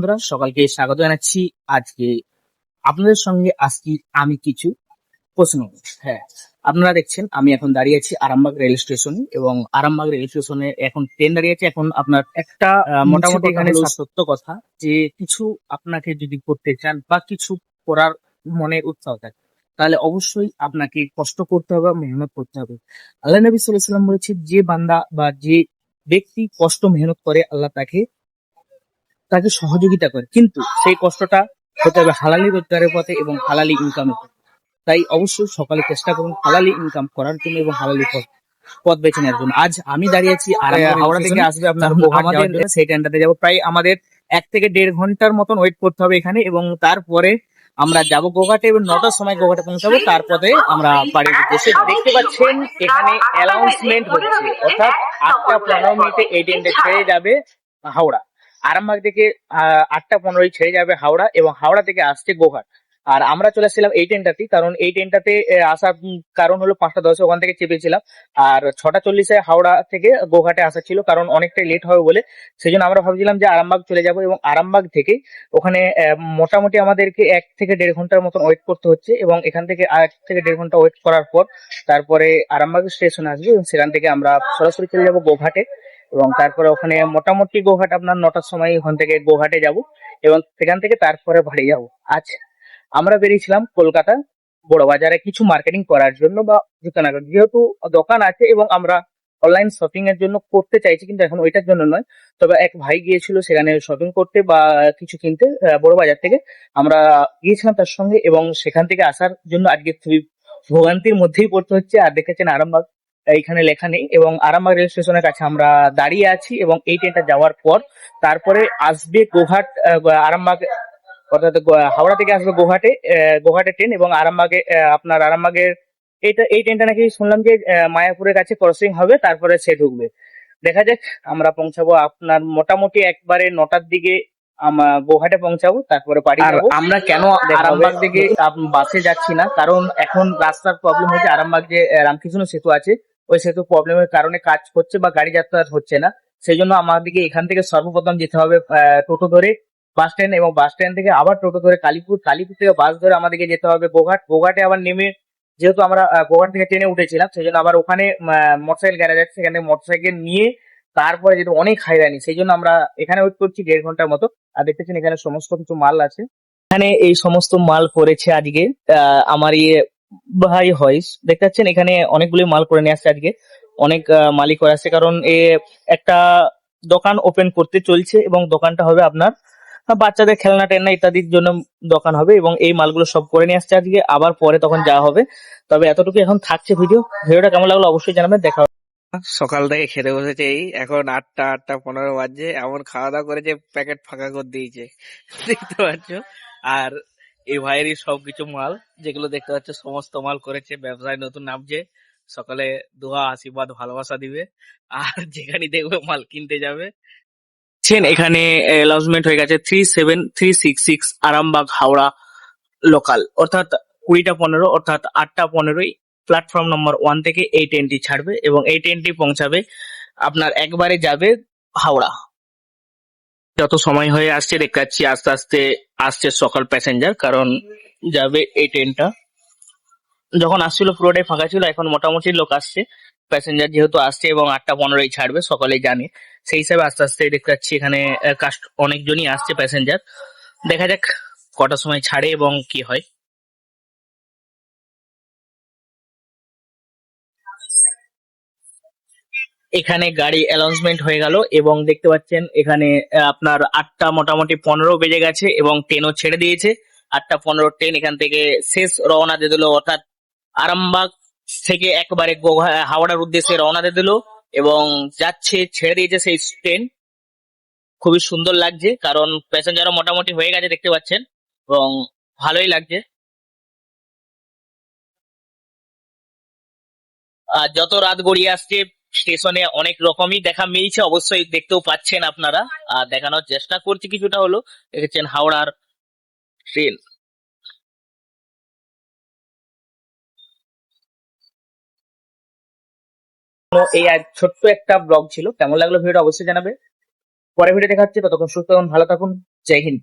বন্ধুরা সকালকে স্বাগত জানাচ্ছি। আজকে আপনাদের সঙ্গে আজকে আমি কিছু প্রশ্ন হ্যাঁ আপনারা দেখছেন আমি এখন দাঁড়িয়ে আছি আরামবাগ রেল স্টেশনে এবং আরামবাগ রেল স্টেশনে এখন ট্রেন দাঁড়িয়ে আছে। এখন আপনার একটা মোটামুটি এখানে সত্য কথা যে কিছু আপনাকে যদি করতে চান বা কিছু করার মনে উৎসাহ থাকে তাহলে অবশ্যই আপনাকে কষ্ট করতে হবে মেহনত করতে হবে। আল্লাহ নবী সাল্লাম বলেছে যে বান্দা বা যে ব্যক্তি কষ্ট মেহনত করে আল্লাহ তাকে তাকে সহযোগিতা করে। কিন্তু সেই কষ্টটা হতে হবে হালালি রোজগারের পথে এবং হালালি ইনকামের পথে। তাই অবশ্যই সকালে চেষ্টা করুন হালালি ইনকাম করার জন্য এবং হালালি পথ পথ বেছে নেওয়ার জন্য। আজ আমি দাঁড়িয়ে আছি আর হাওড়া থেকে আসবে আপনার আমাদের সেই ট্রেনটাতে যাব। প্রায় আমাদের এক থেকে দেড় ঘণ্টার মতন ওয়েট করতে হবে এখানে এবং তারপরে আমরা যাব গোঘাটে এবং নটার সময় গোঘাটে পৌঁছাবো। তারপরে আমরা বাড়ির উদ্দেশ্যে দেখতে পাচ্ছেন এখানে অ্যানাউন্সমেন্ট হচ্ছে। অর্থাৎ আটটা পনেরো মিনিটে এই ট্রেনটা ছেড়ে যাবে হাওড়া। আরামবাগ থেকে আটটা পনেরোই ছেড়ে যাবে হাওড়া এবং হাওড়া থেকে আসছে গোঘাট। আর আমরা চলে এসেছিলাম এই ট্রেনটাতেই, কারণ এই ট্রেনটাতে আসার কারণ হলো পাঁচটা দশে ওখান থেকে চেপেছিলাম। আর ছটা চল্লিশে হাওড়া থেকে গোঘাটে আসা ছিল, কারণ অনেকটাই লেট হবে বলে। সেই জন্য আমরা ভাবছিলাম যে আরামবাগ চলে যাব এবং আরামবাগ থেকে ওখানে মোটামুটি আমাদেরকে এক থেকে দেড় ঘণ্টার মতন ওয়েট করতে হচ্ছে এবং এখান থেকে এক থেকে দেড় ঘণ্টা ওয়েট করার পর তারপরে আরামবাগ স্টেশন আসবে এবং সেখান থেকে আমরা সরাসরি চলে যাব গোঘাটে। এবং তারপরে ওখানে মোটামুটি গোঘাট আপনার নটার সময় ওখান থেকে গোঘাটে যাব এবং সেখান থেকে তারপরে বাড়ি যাব। আজ আমরা বেরিয়েছিলাম কলকাতা বড় বাজারে কিছু মার্কেটিং করার জন্য বা জুতো না যেহেতু দোকান আছে এবং আমরা অনলাইন শপিং এর জন্য করতে চাইছি কিন্তু এখন ওইটার জন্য নয়। তবে এক ভাই গিয়েছিল সেখানে শপিং করতে বা কিছু কিনতে বড় বাজার থেকে। আমরা গিয়েছিলাম তার সঙ্গে এবং সেখান থেকে আসার জন্য আজকে খুবই ভোগান্তির মধ্যেই পড়তে হচ্ছে। আর দেখেছেন আরামবাগ। এইখানে লেখা নেই এবং আরামবাগ রেল স্টেশনের কাছে আমরা দাঁড়িয়ে আছি এবং এই ট্রেনটা যাওয়ার পর তারপরে আসবে গোঘাট আরামবাগ অর্থাৎ হাওড়া থেকে আসবে গোঘাটে আহ, গোঘাটে ট্রেন এবং আরামবাগে আপনার আরামবাগের এইটা এই ট্রেনটা নাকি শুনলাম যে মায়াপুরের কাছে ক্রসিং হবে তারপরে সে ঢুকবে। দেখা যাক আমরা পৌঁছাবো আপনার মোটামুটি একবারে নটার দিকে আমরা গোঘাটে পৌঁছাবো তারপরে বাড়ি আর আমরা কেন আরামবাগ থেকে বাসে যাচ্ছি না? কারণ এখন রাস্তার প্রবলেম হচ্ছে আরামবাগ যে রামকৃষ্ণ সেতু আছে ওই সেতু প্রবলেমের কারণে কাজ হচ্ছে বা গাড়ি যাতায়াত হচ্ছে না। সেই জন্য আমাদেরকে এখান থেকে সর্বপ্রথম যেতে হবে টোটো ধরে বাস স্ট্যান্ড এবং বাস স্ট্যান্ড থেকে আবার টোটো ধরে কালীপুর। কালীপুর থেকে বাস ধরে আমাদেরকে যেতে হবে গোঘাট। গোঘাটে আবার নেমে যেহেতু আমরা গোঘাট থেকে ট্রেনে উঠেছিলাম, সেই জন্য আবার ওখানে মোটরসাইকেল গ্যারেজ আছে। সেখানে মোটরসাইকেল নিয়ে তারপরে যেহেতু অনেক হাইরানি, সেই জন্য আমরা এখানে ওয়েট করছি দেড় ঘণ্টার মতো। আর দেখতেছেন এখানে সমস্ত কিছু মাল আছে। এখানে এই সমস্ত মাল করেছে আজকে আমার ইয়ে ভাই হয়েস দেখতে পাচ্ছেন, এখানে অনেকগুলি মাল করে নিয়ে আসছে আজকে। অনেক মালিক করে আসছে, কারণ এ একটা দোকান ওপেন করতে চলছে এবং দোকানটা হবে আপনার বাচ্চাদের খেলনা টেলনা ইত্যাদির জন্য দোকান হবে এবং এই মালগুলো সব করে নিয়ে আসছে আজকে। আবার পরে তখন যাওয়া হবে। তবে এতটুকু এখন থাকছে ভিডিও ভিডিওটা কেমন লাগল অবশ্যই জানাবেন। দেখা সকাল থেকে খেতে বসেছে এই। এখন আটটা আটটা পনেরো বাজছে। এমন খাওয়া দাওয়া করেছে, প্যাকেট ফাঁকা করে দিয়েছে। দেখতে পাচ্ছ? আর এই ভাইয়েরই সবকিছু মাল, যেগুলো দেখতে পাচ্ছ সমস্ত মাল করেছে, ব্যবসায় নতুন নামছে। সকালে দোয়া, আশীর্বাদ, ভালোবাসা দিবে। আর যেখানে দেখবে মাল কিনতে যাবে। এখানে অ্যানাউন্সমেন্ট হয়ে গেছে three seven three six six Arambagh Howrah local অর্থাৎ কুড়িটা পনেরো, অর্থাৎ আটটা পনেরোই প্ল্যাটফর্ম নম্বর ওয়ান থেকে এই ট্রেনটি ছাড়বে এবং এই ট্রেনটি পৌঁছাবে। আপনার একবারে যাবে হাওড়া। যত সময় হয়ে আসছে, দেখতে পাচ্ছি আস্তে আস্তে আসছে সকাল প্যাসেঞ্জার কারণ যাবে এই ট্রেনটা যখন আসছিল পুরোটাই ফাঁকা ছিল, এখন মোটামুটি লোক আসছে। প্যাসেঞ্জার যেহেতু আসছে এবং আটটা পনেরোই ছাড়বে, সকলেই জানে। সেই হিসাবে আস্তে আস্তে দেখতে পাচ্ছি এখানে কাস্ট অনেকজনই আসছে প্যাসেঞ্জার দেখা যাক কটার সময় ছাড়ে এবং কি হয়। এখানে গাড়ি অ্যানাউন্সমেন্ট হয়ে গেল এবং দেখতে পাচ্ছেন এখানে আপনার আটটা মোটামুটি পনেরো বেজে গেছে এবং ট্রেনও ছেড়ে দিয়েছে। আটটা পনেরো ট্রেন এখান থেকে শেষ রওনা দিয়ে দিল, অর্থাৎ আরামবাগ থেকে একবারে হাওড়ার উদ্দেশ্যে রওনা দিয়ে দিল এবং যাচ্ছে, ছেড়ে দিয়েছে সেই ট্রেন খুবই সুন্দর লাগছে, কারণ প্যাসেঞ্জারও মোটামুটি হয়ে গেছে দেখতে পাচ্ছেন এবং ভালোই লাগছে। আর যত রাত গড়িয়ে আসছে স্টেশনে অনেক রকমই দেখা মিলছে, অবশ্যই দেখতেও পাচ্ছেন আপনারা। আর দেখানোর চেষ্টা করছি কিছুটা হলো দেখেছেন হাওড়ার ট্রেন। এই আর ছোট্ট একটা ব্লগ ছিল। কেমন লাগল ভিডিওটা অবশ্যই জানাবে। পরে ভিডিও দেখা ততক্ষণ সুস্থ ভালো থাকুন। জয় হিন্দ।